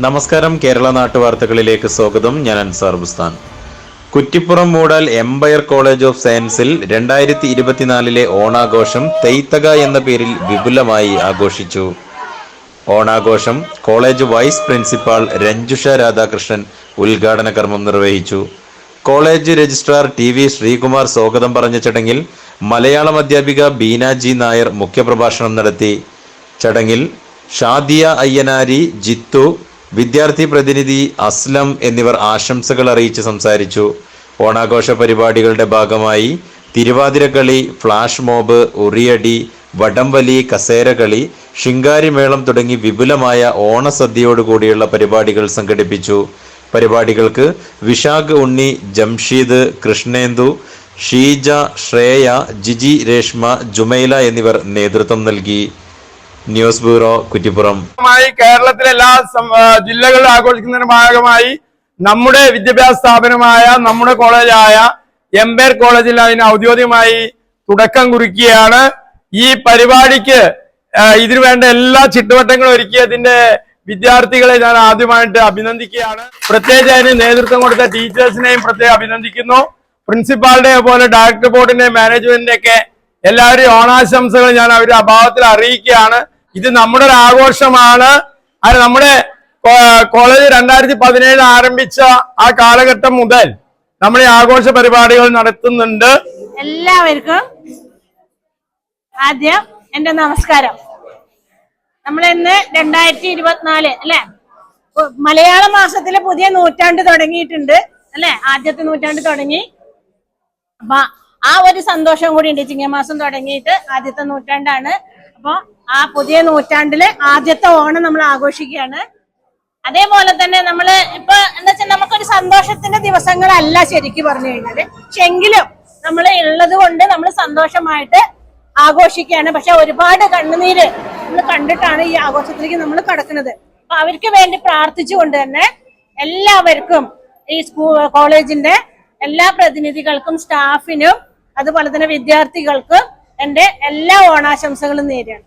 നമസ്കാരം കേരള നാട്ടുവാർത്തകളിലേക്ക് സ്വാഗതം. ഞാൻ Ansar Bustan. Kuttippuram Moodal Empire college of സയൻസിൽ രണ്ടായിരത്തി ഇരുപത്തിനാലിലെ ഓണാഘോഷം തെയ്ത്തക എന്ന പേരിൽ വിപുലമായി ആഘോഷിച്ചു. ഓണാഘോഷം college vice principal Ranjusha Radhakrishnan ഉദ്ഘാടന കർമ്മം നിർവഹിച്ചു. College registrar T V Sreekumar സ്വാഗതം പറഞ്ഞ ചടങ്ങിൽ മലയാളം അധ്യാപിക ബീന ജി നായർ മുഖ്യപ്രഭാഷണം നടത്തി. ചടങ്ങിൽ ഷാദിയ അയ്യനാരി ജിത്തു വിദ്യാർത്ഥി പ്രതിനിധി അസ്ലം എന്നിവർ ആശംസകൾ അറിയിച്ച് സംസാരിച്ചു. ഓണാഘോഷ പരിപാടികളുടെ ഭാഗമായി തിരുവാതിരക്കളി ഫ്ലാഷ് മോബ് ഉറിയടി വടംവലി കസേരകളി ശിങ്കാരിമേളം തുടങ്ങി വിപുലമായ ഓണസദ്യയോടുകൂടിയുള്ള പരിപാടികൾ സംഘടിപ്പിച്ചു. പരിപാടികൾക്ക് വിശാഖ് ഉണ്ണി ജംഷീദ് കൃഷ്ണേന്ദു ഷീജ ശ്രേയ ജിജി രേഷ്മ ജുമൈല എന്നിവർ നേതൃത്വം നൽകി. News bureau Kuttippuram. കേരളത്തിലെ എല്ലാ ജില്ലകളിലും ആഘോഷിക്കുന്നതിന് ഭാഗമായി നമ്മുടെ വിദ്യാഭ്യാസ സ്ഥാപനമായ നമ്മുടെ കോളേജായ എംബേർ കോളേജിൽ അതിന് ഔദ്യോഗികമായി തുടക്കം കുറിക്കുകയാണ്. ഈ പരിപാടിക്ക് ഇതിനു വേണ്ട എല്ലാ ചിട്ടുവട്ടങ്ങളും ഒരുക്കിയതിന്റെ വിദ്യാർത്ഥികളെ ഞാൻ ആദ്യമായിട്ട് അഭിനന്ദിക്കുകയാണ്. പ്രത്യേകിച്ച് അതിന് നേതൃത്വം കൊടുത്ത ടീച്ചേഴ്സിനെയും പ്രത്യേകം അഭിനന്ദിക്കുന്നു. പ്രിൻസിപ്പാളുടെ പോലെ ഡയറക്ടർ ബോർഡിന്റെ മാനേജ്മെന്റിന്റെ ഒക്കെ എല്ലാവരെയും ഓണാശംസകൾ ഞാൻ അവരുടെ അഭാവത്തിൽ അറിയിക്കുകയാണ്. ഇത് നമ്മുടെ ഒരു ആഘോഷമാണ്. അത് നമ്മുടെ കോളേജ് രണ്ടായിരത്തി പതിനേഴ് ആരംഭിച്ച ആ കാലഘട്ടം മുതൽ നമ്മൾ ഈ ആഘോഷ പരിപാടികൾ നടത്തുന്നുണ്ട്. എല്ലാവർക്കും ആദ്യം എന്റെ നമസ്കാരം. നമ്മൾ ഇന്ന് രണ്ടായിരത്തി ഇരുപത്തിനാല് അല്ലെ? മലയാള മാസത്തിലെ പുതിയ നൂറ്റാണ്ട് തുടങ്ങിയിട്ടുണ്ട് അല്ലെ? ആദ്യത്തെ നൂറ്റാണ്ട് തുടങ്ങി. അപ്പൊ ആ ഒരു സന്തോഷം കൂടി ഉണ്ട്. ചിങ്ങമാസം തുടങ്ങിയിട്ട് ആദ്യത്തെ നൂറ്റാണ്ടാണ്. അപ്പൊ ആ പുതിയ നൂറ്റാണ്ടിലെ ആദ്യത്തെ ഓണം നമ്മൾ ആഘോഷിക്കുകയാണ്. അതേപോലെ തന്നെ നമ്മൾ ഇപ്പൊ എന്താ വെച്ചാൽ നമുക്കൊരു സന്തോഷത്തിന്റെ ദിവസങ്ങളല്ല ശരിക്കും പറഞ്ഞു കഴിഞ്ഞാൽ പക്ഷെ എങ്കിലും നമ്മൾ ഉള്ളത് കൊണ്ട് നമ്മൾ സന്തോഷമായിട്ട് ആഘോഷിക്കുകയാണ്. പക്ഷെ ഒരുപാട് കണ്ണുനീര് നമ്മൾ കണ്ടിട്ടാണ് ഈ ആഘോഷത്തിലേക്ക് നമ്മൾ കടക്കുന്നത്. അപ്പൊ അവർക്ക് വേണ്ടി പ്രാർത്ഥിച്ചുകൊണ്ട് തന്നെ എല്ലാവർക്കും ഈ സ്കൂൾ കോളേജിന്റെ എല്ലാ പ്രതിനിധികൾക്കും സ്റ്റാഫിനും അതുപോലെ തന്നെ വിദ്യാർത്ഥികൾക്കും എന്റെ എല്ലാ ഓണാശംസകളും നേരുകയാണ്.